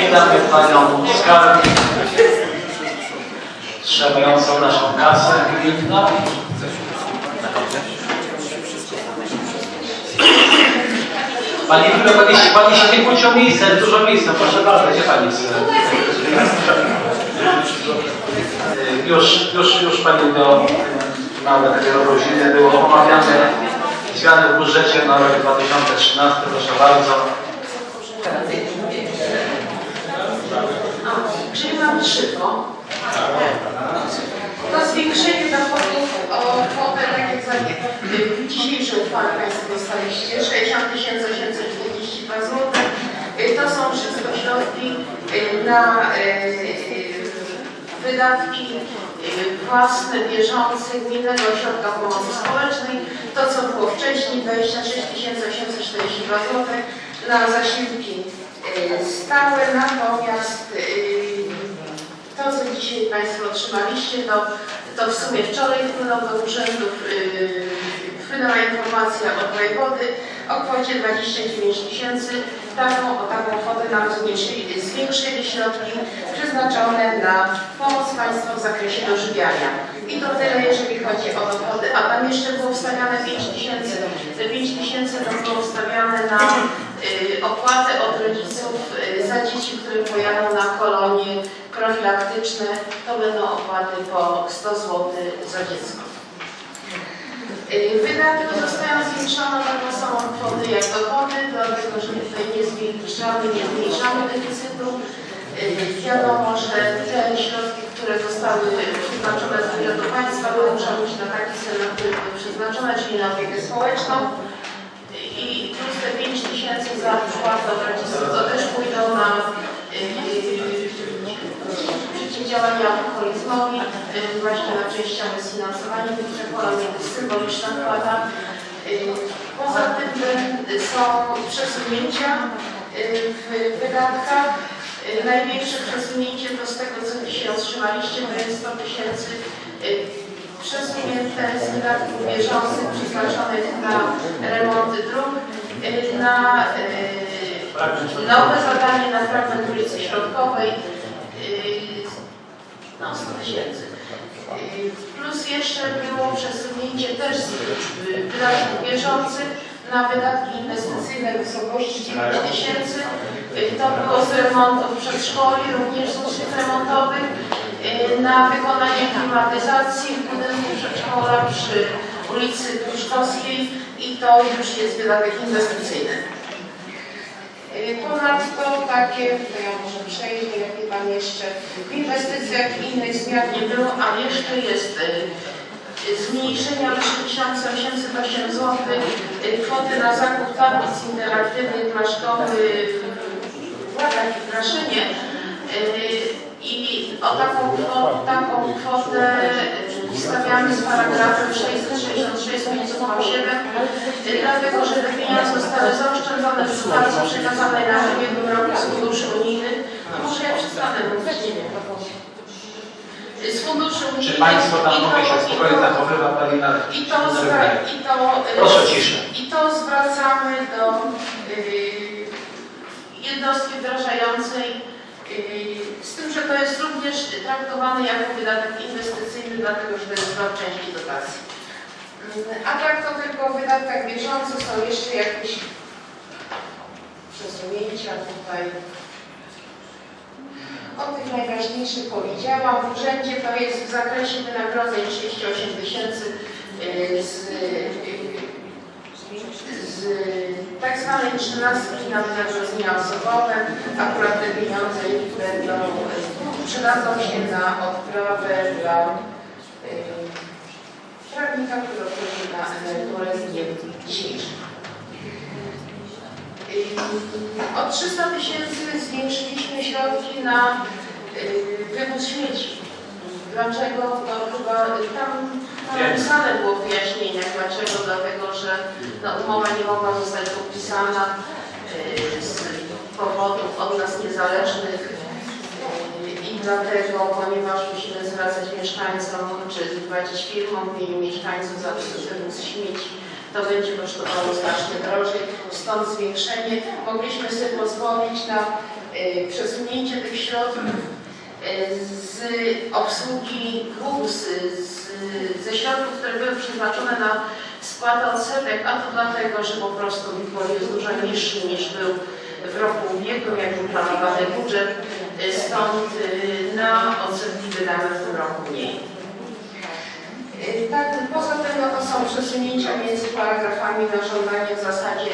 Witamy Panią Skarbnik, trzymającą naszą kasę. Pani Wilo, Pani, pani się nie kłóci o miejsce, jest dużo miejsca, proszę bardzo, gdzie Pani? Y, Już, już, już Pani do takie rodziny było omawiane zmiany w budżecie na rok 2013, proszę bardzo. Czyli mam szybko. To zwiększenie dochodów o kwotę, tak jak za w dzisiejszej uchwale Państwo dostaliście, 60 842 zł. To są wszystko środki y, na y, wydatki y, własne, bieżące Gminnego Ośrodka Pomocy Społecznej. To, co było wcześniej, 26 842 zł na zasiłki stałe, natomiast to, co dzisiaj Państwo otrzymaliście, to, to w sumie wczoraj wpłynął do urzędów, wpłynęła informacja od wojewody o kwocie 29 tysięcy. Taką, o taką kwotę nam zwiększyli, zwiększyli środki przeznaczone na pomoc Państwa w zakresie dożywiania. I to tyle, jeżeli chodzi o dochody. A tam jeszcze było wstawiane 5 tysięcy. Te 5 tysięcy to było wstawiane na y, opłatę od rodziców y, za dzieci, które pojadą na kolonie profilaktyczne. To będą opłaty po 100 zł za dziecko. Y, Wydatki zostają zwiększone na samą kwotę jak dochody, dlatego że tutaj nie zwiększamy, nie zmniejszamy deficytu. Y, Wiadomo, że te środki, które zostały przeznaczone z budżetu państwa, musiały być na taki cel, na który były przeznaczone, czyli na opiekę społeczną. I plus te 5 tysięcy za rodziców, to też pójdą na y, przeciwdziałanie alkoholizmowi, y, właśnie na częściowe sfinansowanie tych przekładów, to jest symboliczna wkłada. Y, Poza tym są przesunięcia y, w wydatkach. Największe przesunięcie to z tego, co dzisiaj otrzymaliście, to jest 100 tysięcy przesunięte z wydatków bieżących przeznaczonych na remonty dróg, na nowe zadanie na fragment ulicy Środkowej, 15 tysięcy. Y, Plus jeszcze było przesunięcie też z y, wydatków bieżących na wydatki inwestycyjne w wysokości 9 tysięcy. Y, to było z remontów przedszkoli, również z usług remontowych, na wykonanie klimatyzacji w budynku przedszkola przy ulicy Pruszkowskiej i to już jest wydatek inwestycyjny. Y, Ponadto takie, to ja może przejdę, jakie tam jeszcze w inwestycjach innych zmian nie było, a jeszcze jest y, zmniejszenia do 3808 zł y, kwoty na zakup tablic interaktywnych dla szkoły w i w I o taką, kwotę- taką kwotę y, wstawiamy z paragrafem 666 507, y, dlatego że te pieniądze zostały zaoszczędzone w sytuacji przekazanej na ubiegłym roku z funduszy unijnych. Może ja przestanę mówić, nie wiem. Z funduszy unijnych. Czy Państwo tam mogę się i spokojnie to- zachowywać, Pani na i to, i to, y, Proszę ciszę. I to zwracamy do y, jednostki wdrażającej, z tym, że to jest również traktowane jako wydatek inwestycyjny, dlatego że to jest zwrot części dotacji. Y, A tak to tylko wydatkach bieżących są jeszcze jakieś przesunięcia tutaj. O tych najważniejszych powiedziałam. W urzędzie to jest w zakresie wynagrodzeń 38 tysięcy y, z, y, z tak zwanej trzynastki na wynagrodzenia osobowe. Akurat te pieniądze będą, y, przydadzą się na odprawę dla y, prawnika, który odchodzi na emeryturę z dniem dzisiejszym. Y, O 300 tysięcy zwiększyliśmy środki na y, wywóz śmieci. Dlaczego? To chyba tam napisane było w. Dlaczego? Dlatego, że no, umowa nie mogła zostać podpisana y, z powodów od nas niezależnych y, i dlatego, ponieważ musimy zwracać mieszkańcom, czy płacić firmom w imieniu mieszkańców za wywóz śmieci, to będzie kosztowało znacznie drożej, stąd zwiększenie. Mogliśmy sobie pozwolić na y, przesunięcie tych środków z obsługi z, ze środków, które były przeznaczone na spłatę odsetek, a to dlatego, że po prostu WIPOL jest dużo niższy niż był w roku ubiegłym, jak był planowany budżet, y, stąd y, na odsetki wydamy w tym roku mniej. Y, Tak, poza tym no to są przesunięcia między paragrafami na żądanie w zasadzie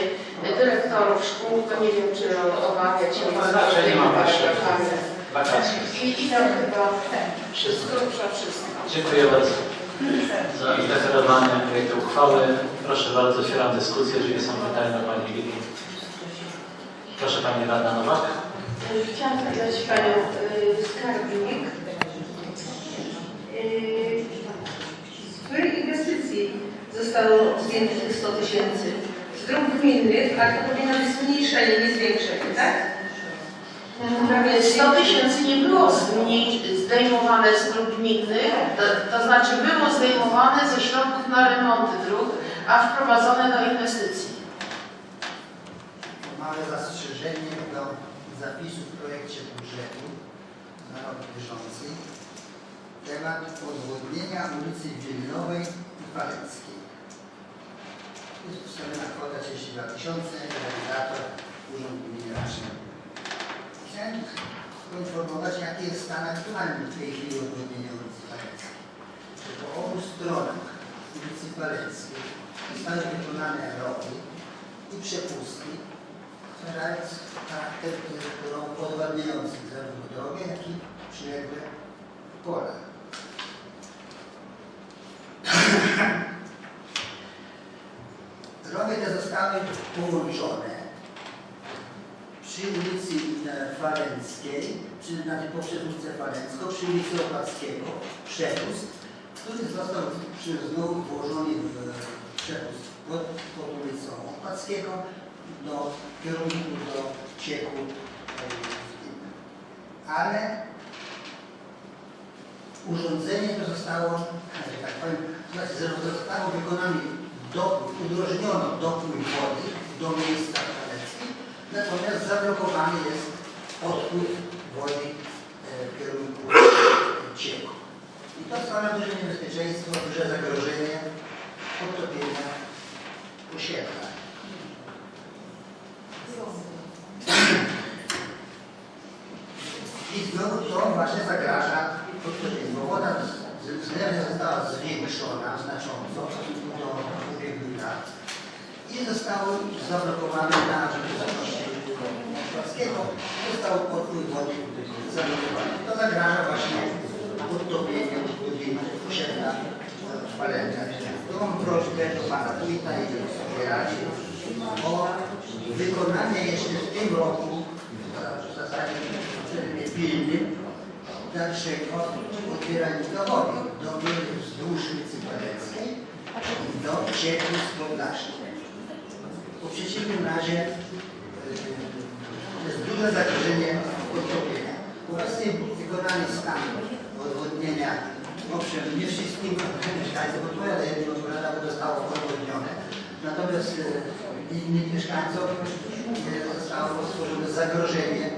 dyrektorów szkół, to nie wiem, czy obawiać się między tymi ma paragrafami. Wakacje. I, I tam chyba Wszystko. wszystko. Dziękuję bardzo za zreferowanie projektu uchwały. Proszę bardzo, otwieram dyskusję. Jeżeli są pytania do Pani Wiki. Proszę Pani Rada Nowak. Chciałam zapytać Panią y, Skarbnik. Yy, Z której inwestycji zostało zdjęte tych 100 tysięcy? Z dróg gminnych, a to powinno być zmniejszenie, nie zwiększenie, tak? Prawie 100 tysięcy nie było zdejmowane z dróg gminnych, to, to znaczy było zdejmowane ze środków na remonty dróg, a wprowadzone do inwestycji. Małe zastrzeżenie do zapisu w projekcie budżetu na rok bieżący. Temat odwodnienia ulicy Wielinowej i Waleckiej. Jest ustawiona kwota 32 tysiące, realizator Urząd Gminy Raszyn. Chciałem poinformować, jaki jest stan aktualny w tej chwili odwodnienia ulicy Waleckiej. Że po obu stronach ulicy Waleckiej zostały wykonane rowy i przepustki, stwarzając charakter y, odwadniający zarówno drogę, jak i przyległe pola. Rowy te zostały połączone przy ulicy e, Falenckiej, przy, znaczy po przepustce Falencko, przy ulicy Opackiego, przepust, który został znowu włożony w e, przepust pod, pod ulicą Opackiego do kierunku do cieku e. Ale urządzenie to zostało, tak powiem, znaczy, zostało wykonane dopływ, udrożniono dopływ wody do miejsca natomiast zablokowany jest odpływ wody e, w kierunku cieku. I to stwarza duże niebezpieczeństwo, duże zagrożenie podtopienia osiedla. I znowu to właśnie zagraża podtopieniu, bo woda względnie została zwiększona znacząco do ubiegłych lat i zostało zablokowane na wysokości Polskiego, został podpływ wody zablokowany. To zagraża właśnie podtopieniu budynku osiedla w Walędziach. Tu mam prośbę do Pana Wójta i do Radzi o wykonanie jeszcze w tym roku, w zasadzie w pilnym, dalszego odbierania wody do wzdłuż ulicy Paleckiej i do z Podlaszczem. Bo w przeciwnym razie Natomiast e, innych mieszkańców e, zostało stworzone zagrożenie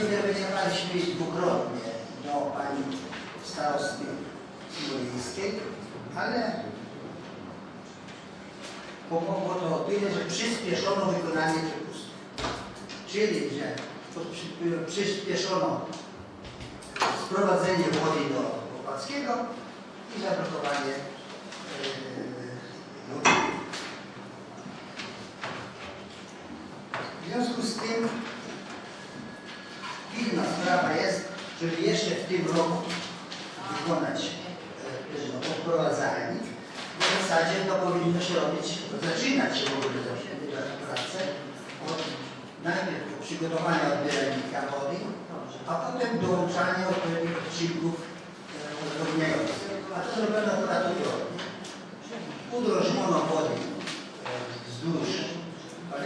Interweniowaliśmy dwukrotnie do pani starosty Smolińskiej, ale pomogło to tyle, że przyspieszono wykonanie przepustów. Czyli, że przy- przyspieszono sprowadzenie wody do Opackiego i zablokowanie yy, wody. W związku z tym sprawa jest, żeby jeszcze w tym roku wykonać e, no, odprowadzalnik. W zasadzie to powinno się robić, zaczynać się w ogóle te prace od najpierw przygotowania odbieralnika wody, a potem dołączanie odpowiednich odcinków e, uzgodniających. A to zrobiono w lata tygodni. udrożono wody e, wzdłuż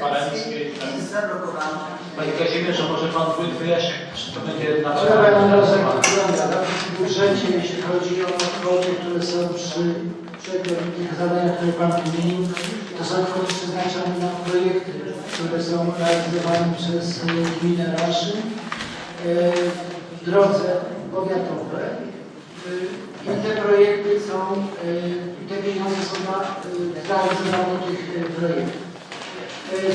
Faleckiej i zablokowano. Panie Kazimierzu, może Pan wójt wyjaśni, czy to będzie na Razem wygląda, nawet w budżecie, jeśli chodzi o kwoty, które są przy tych zadaniach, które Pan wymienił, to są kwoty przeznaczone na projekty, które są realizowane przez e, gminę Raszy e, w drodze powiatowe. E, I te projekty są, te pieniądze są na e, zrealizowanie tych projektów.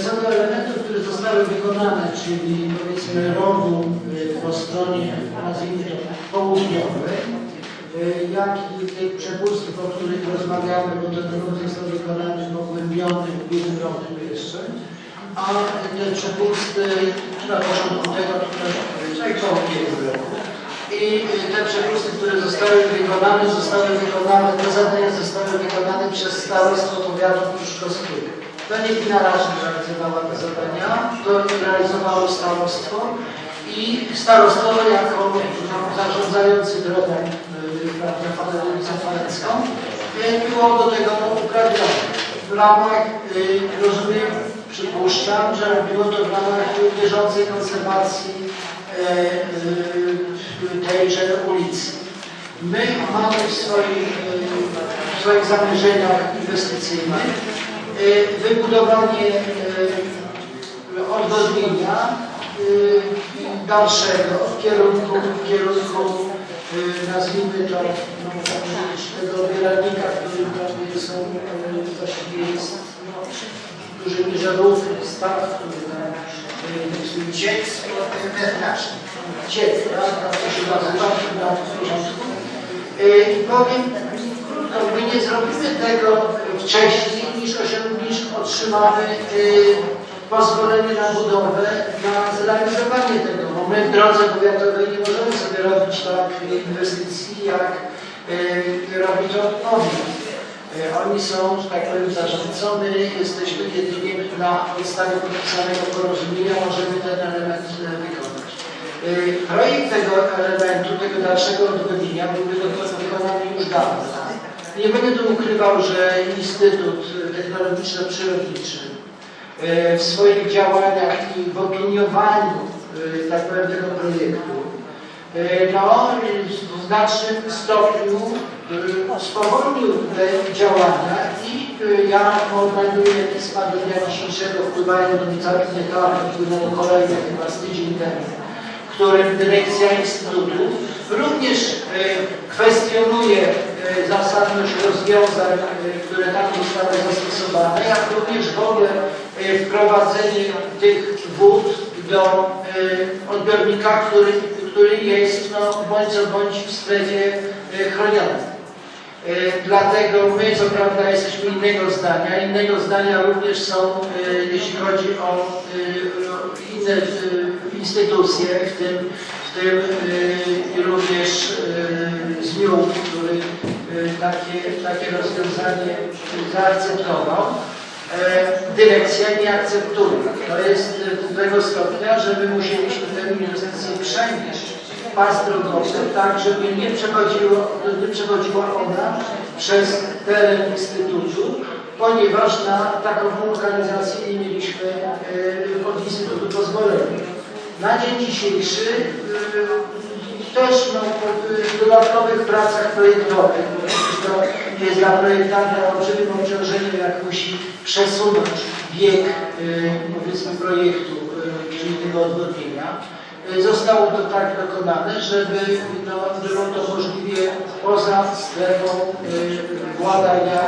Co do elementów, które zostały wykonane, czyli powiedzmy rowu e, po stronie, nazwijmy południowej, e, jak i tych przepustów, o których rozmawiamy, bo ten rów został wykonany pogłębiony w ubiegłym roku jeszcze, a te przepusty na początku tego, tutaj roku. I e, te przepusty, które zostały wykonane, zostały wykonane, te zadania zostały wykonane przez starostwo powiatu pruszkowskiego. To nie gmina Rażna realizowała te zadania, to realizowało starostwo i starostwo jako zarządzający drogą ulicą Falecką yy, było do tego uprawnione. W ramach, yy, rozumiem, przypuszczam, że było to w ramach bieżącej konserwacji tejże ulicy. My mamy w swoich, w swoich zamierzeniach inwestycyjnych y, wybudowanie y, odwodnienia y, dalszego w kierunku, w kierunku y, nazwijmy to, no, tego obieralnika, który tam są, y, właściwie jest mierze rów, staw, który tam y, Dziecko wewnętrzne. ciec, tak to się nazywa, w porządku. Y, I powiem krótko, my nie zrobimy tego wcześniej niż, niż otrzymamy y, pozwolenie na budowę, na zrealizowanie tego, bo my w drodze powiatowej nie możemy sobie robić tak inwestycji, jak y, robi to powiat. Y, Oni są, że tak powiem, zarządzony, jesteśmy jedynie na podstawie podpisanego porozumienia, możemy ten element wykonać. Y, Projekt tego elementu, tego dalszego odwodnienia byłby wykonany już dawno. Nie będę tu ukrywał, że Instytut Technologiczno-Przyrodniczy y, w swoich działaniach i w opiniowaniu y, tak powiem, tego projektu y, no, w znacznym stopniu spowolnił te działania i ja odnajduję pisma do dnia dzisiejszego wpływają do mnie całych nie tak, wpłynęło kolejne chyba z tydzień temu, w którym dyrekcja Instytutu również kwestionuje zasadność rozwiązań, y, które tam zostały zastosowane, jak również w ogóle y, wprowadzenie tych wód do odbiornika, który, który jest no, bądź co bądź w strefie chronionej. Dlatego my, co prawda, jesteśmy innego zdania. Innego zdania również są, jeśli chodzi o inne instytucje, w tym, w tym również takie, takie rozwiązanie zaakceptował. E, Dyrekcja nie akceptuje. To jest do tego stopnia, że my musieliśmy tę inwestycję przenieść pas drogowy, tak żeby nie, przechodziło, nie przechodziła ona przez teren Instytutu, ponieważ na taką lokalizację nie mieliśmy y, od Instytutu pozwolenia. Na dzień dzisiejszy też no, y, dodatkowych pracach projektowych, bo przecież to jest dla projektanta olbrzymim obciążeniem, jak musi przesunąć bieg y, powiedzmy projektu, y, czyli tego odwodnienia. Y, Zostało to tak dokonane, żeby no, było to możliwie poza strefą władania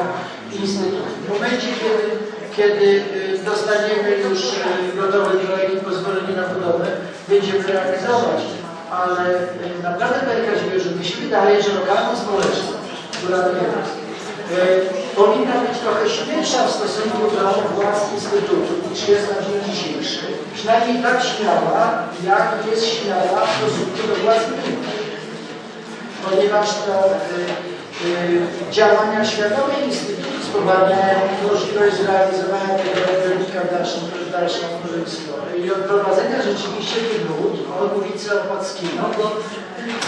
Instytutu. W momencie, kiedy, kiedy dostaniemy już gotowy projekt i pozwolenie na budowę, będziemy realizować. Ale naprawdę, Panie Kazimierzu, mi się wydaje, że lokalna społeczność, która jest, y, powinna być trochę śmielsza w stosunku do władz Instytutu niż jest na dzień dzisiejszy. Przynajmniej tak śmiała, jak jest śmiała w stosunku do władz gminy ponieważ to y, y, działania światowe Instytutu spowalniają możliwość zrealizowania tego odbiornika w dalszą, w dalszą stronę i odprowadzenia rzeczywiście tych wód od ulicy Opackiego, bo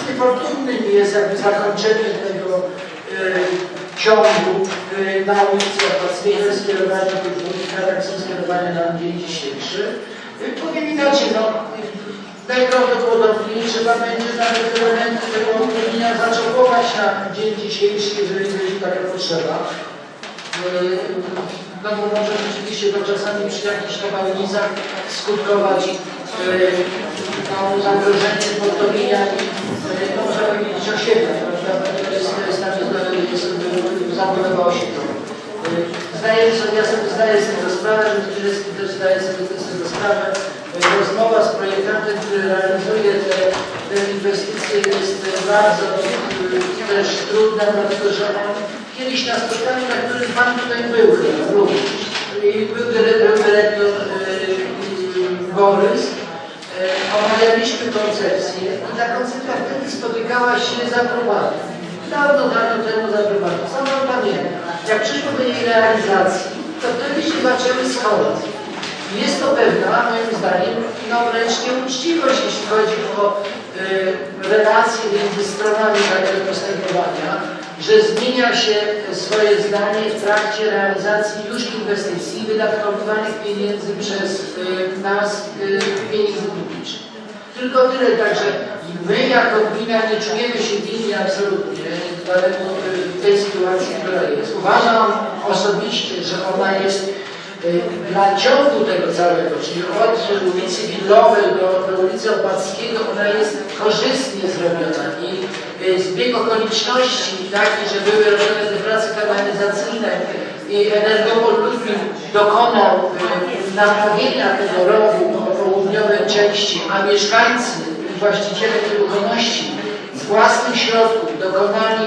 niefortunnym jest jakby zakończenie tego y, ciągu y, na ulicy Opłackiego skierowane w tych dwóch kratach są skierowane na dzień dzisiejszy. Y, Powiem inaczej, no, najprawdopodobniej trzeba będzie nawet elementy tego opóźnienia zaczopować na dzień dzisiejszy, jeżeli będzie taka potrzeba. Yy, No bo może rzeczywiście to czasami przy jakichś nawałnicach skutkować yy, no, zagrożeniem podtopieniami, yy, no trzeba powiedzieć osiedla, prawda? To jest, to jest to yy, zabudowa osiedla. Zdaję sobie, ja sobie zdaję z tego sprawę, że Zbierzycki też zdaje sobie z tego sprawę. Rozmowa z projektantem, który realizuje te, te inwestycje jest bardzo też trudna, dlatego że on kiedyś na spotkaniu, na którym Pan tutaj był również, był dyrektor, yy, Borys, yy, omawialiśmy koncepcję i ta koncepcja wtedy spotykała się z aprobatą. Dawno, dawno temu z aprobatą. Co Pan pamięta? Jak przyszło do jej realizacji, to wtedy się zaczęły schody. Jest to pewna, moim zdaniem, no wręcz nieuczciwość, jeśli chodzi o y, relacje między stronami takiego postępowania, że zmienia się swoje zdanie w trakcie realizacji już inwestycji wydatkowanych pieniędzy przez y, nas y, pieniędzy publicznych. Tylko tyle, także my jako gmina nie czujemy się winni absolutnie daleko y, tej sytuacji, która jest. Uważam osobiście, że ona jest dla ciągu tego całego, czyli od ulicy Willowej do, do ulicy Opackiego, ona jest korzystnie zrobiona i y, zbieg okoliczności taki, że były robione te prace kanalizacyjne i Energopol Lublin dokonał y, naprawienia tego rowu po południowej części, a mieszkańcy właściciele nieruchomości z własnych środków dokonali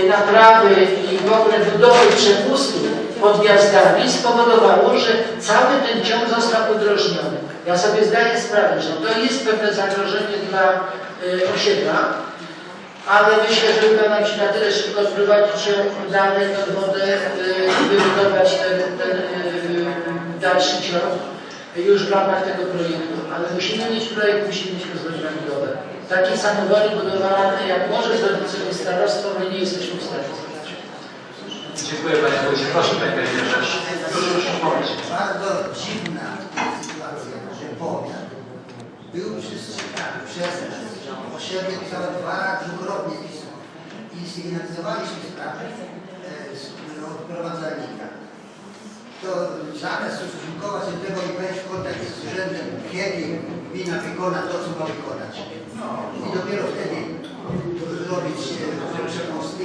y, naprawy i w ogóle budowy przepustu pod gwiazdami spowodowało, że cały ten ciąg został udrożniony. Ja sobie zdaję sprawę, że to jest pewne zagrożenie dla y, osiedla, ale myślę, że uda nam się na tyle szybko sprowadzić ją dalej pod wodę y, wybudować ten, ten y, dalszy ciąg już w ramach tego projektu. Ale musimy mieć projekt, musimy mieć rozwiązanie budowę. Takiej samowoli budowlanej, jak może zrobić sobie starostwo, my nie jesteśmy w stanie. Dziękuję Panie Wójcie. Proszę Panie Kazimierz. Już, już mówić. Bardzo dziwna sytuacja, że powiat był przestrzegany przez nas. Osiedle pisało dwa, dwukrotnie pismo. I sygnalizowaliśmy sprawę e, z odprowadzalnika. To zamiast ustosunkować się tego i wejść w kontakt z urzędem, kiedy gmina wykona to, co ma wykonać. I dopiero wtedy zrobić e, przepusty.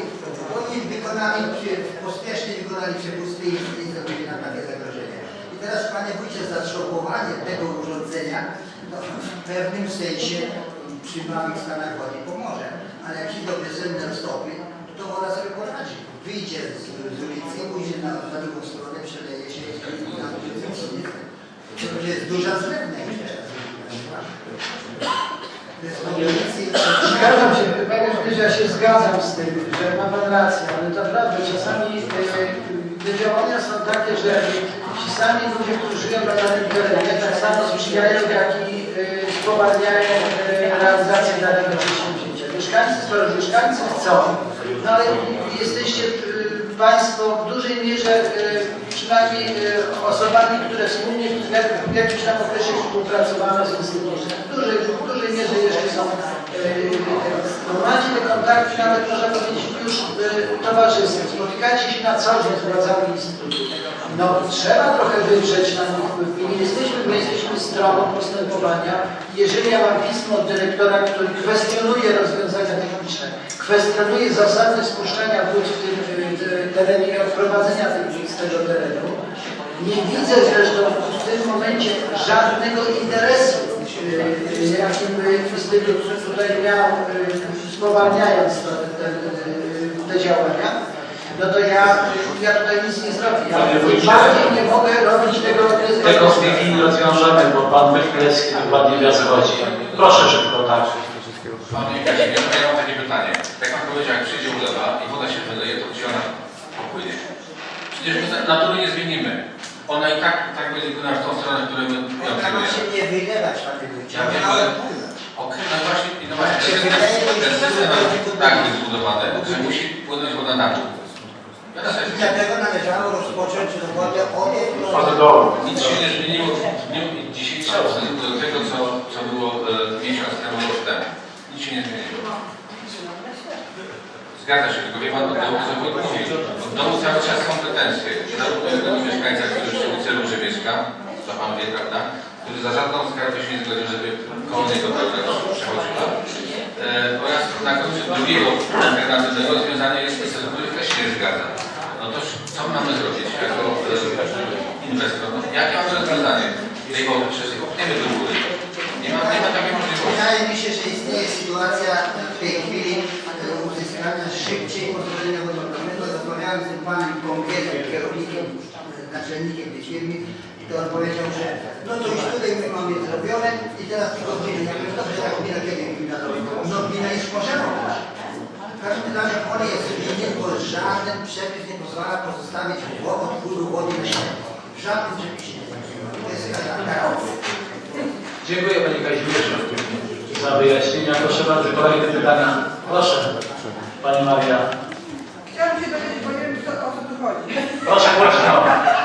Oni wykonali, przy- pospiesznie wykonali przepusty i i zrobili nam takie zagrożenie. I teraz, Panie Wójcie, zatrzebowanie tego urządzenia no, w pewnym sensie przy małych stanach wody pomoże. Ale jak się dobrze senne stopy, to woda sobie poradzi. Wyjdzie z, z ulicy, pójdzie na, na drugą stronę, przeleje się i na to jest duża zlewność teraz. To Zgadzam się, panie Wójcie, ja się zgadzam z tym, że ma pan rację, ale naprawdę czasami e, te działania są takie, że ci sami ludzie, którzy żyją na danym terenie, tak samo sprzyjają, jak i e, spowalniają e, realizację danego przedsięwzięcia. Mieszkańcy, skoro mieszkańcy chcą, no ale jesteście Państwo w dużej mierze przynajmniej e, osobami, które wspólnie w jak- w jakimś tam okresie współpracowano z instytucją. W dużej, w dużej mierze jeszcze są e, no, macie te kontakty nawet można powiedzieć już towarzyskie. Spotykacie się na co dzień z władzami instytutu. No trzeba trochę wywrzeć na nich wpływ. My nie jesteśmy, my jesteśmy stroną postępowania. Jeżeli ja mam pismo od dyrektora, który kwestionuje rozwiązania techniczne, kwestionuje zasady spuszczania wód w tym terenie i odprowadzenia tych wód z tego terenu, nie widzę zresztą w tym momencie żadnego interesu, e, jaki by Instytut tutaj miał, e, spowalniając to, te, te, te działania. No to ja, ja tutaj nic nie zrobię. Ja bardziej nie mogę robić tego Tego w tej chwili rozwiążemy, bo Pan Wychylewski dokładnie wie. Proszę szybko, tak. Panie Kazimierz, ja mam takie pytanie. Jak Pan powiedział, jak przyjdzie ulewa i woda się wyleje, to gdzie ona popłynie? Przecież my na- natury nie zmienimy. Ona i tak, tak będzie płynęła w tą stronę, którą my ją Ona ma się nie wylewać, Panie Wójcie, Ja wiem, ale- płynąć. Okej, no właśnie, no właśnie, tak jest zbudowany, że musi płynąć woda na dół. I dlatego należało rozpocząć robotę od dołu. Nic się nie zmieniło w dniu dzisiejszym w stosunku do tego, co, co było e, miesiąc temu, rok temu. Nic się nie zmieniło. Zgadza się, tylko wie Pan, od dołu, mówił. Od dołu cały czas są pretensje. Zarówno jednego mieszkańca, który przy ulicy Róży mieszka, co Pan wie, prawda? Który za żadną skargę się nie zgodził, żeby koło niego droga przechodziła. E, oraz na końcu drugiego alternatywnego rozwiązania jest który też się nie zgadza. No to co mamy zrobić jako e, inwestor? No, jakie mamy rozwiązanie tej wody? Przecież popchniemy do góry. Nie ma, nie ma takiej możliwości. Wydaje mi się, że istnieje sytuacja w tej chwili uzyskania szybciej pozwolenia wodogrodowego. Rozmawiałem z tym panem Kąpielem, kierownikiem, naczelnikiem tej firmy i to on powiedział, że no to już tutaj my mamy zrobione i teraz tylko gmina. Ja mówię, dobrze, jak gmina kiedy gmina zrobi? No gmina już może robić. W każdym razie on jest winien, bo żaden przepis nie pozwala pozostawić odpływu wody na. W żadnym przepisie nie ma. To jest kara. kara. Dziękuję Panie Kazimierzu za wyjaśnienia. Proszę bardzo, kolejne pytania. Proszę, Pani Maria. Chciałam się dowiedzieć, bo nie wiem co, o co tu chodzi. Proszę głośno.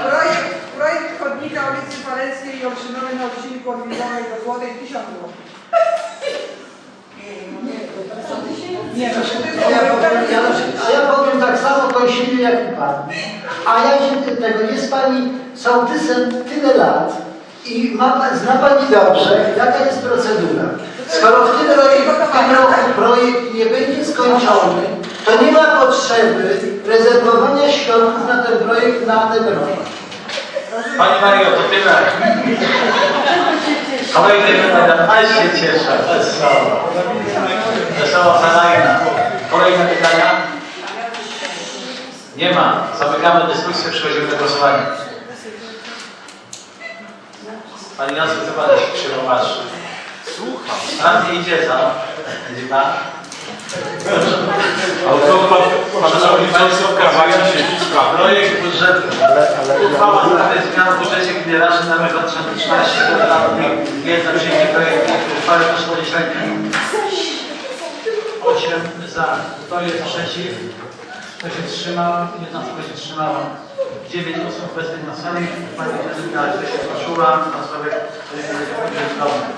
Projekt, projekt chodnika ulicy Paleckiej i Olszynowej na odcinku od Wilgowej do Złotej 1000 zł. Nie, to się A ja powiem, ja, a ja powiem tak samo kąsiwie jak i Pan. A ja się tego, jest Pani sołtysem tyle lat i ma, zna Pani dobrze, jaka jest procedura. Skoro w tym, roku, projekt nie będzie skończony, to nie ma potrzeby rezerwowania środków na ten projekt na ten rok. Pani Mario, to tyle. Kolejne pytania. Ale się cieszę. Wesoło. Wesoła Salajna. Kolejne pytania? Nie ma. Zamykamy dyskusję, przechodzimy do głosowania. Pani Jacek, Pan się krzywo? Słucham. Pan nie idzie, co? Będzie Pan? Projekt budżetu. Uchwała w sprawie zmian w budżecie gminy na rok 2013. Jedna przyjęcie projektu uchwały podnieść rękę. 8 za. Kto jest przeciw? Kto się wstrzymał? 11 się wstrzymało. 9 osób obecnych na sali. Pani Jadwiga się poczuła na sprawę budżetowej.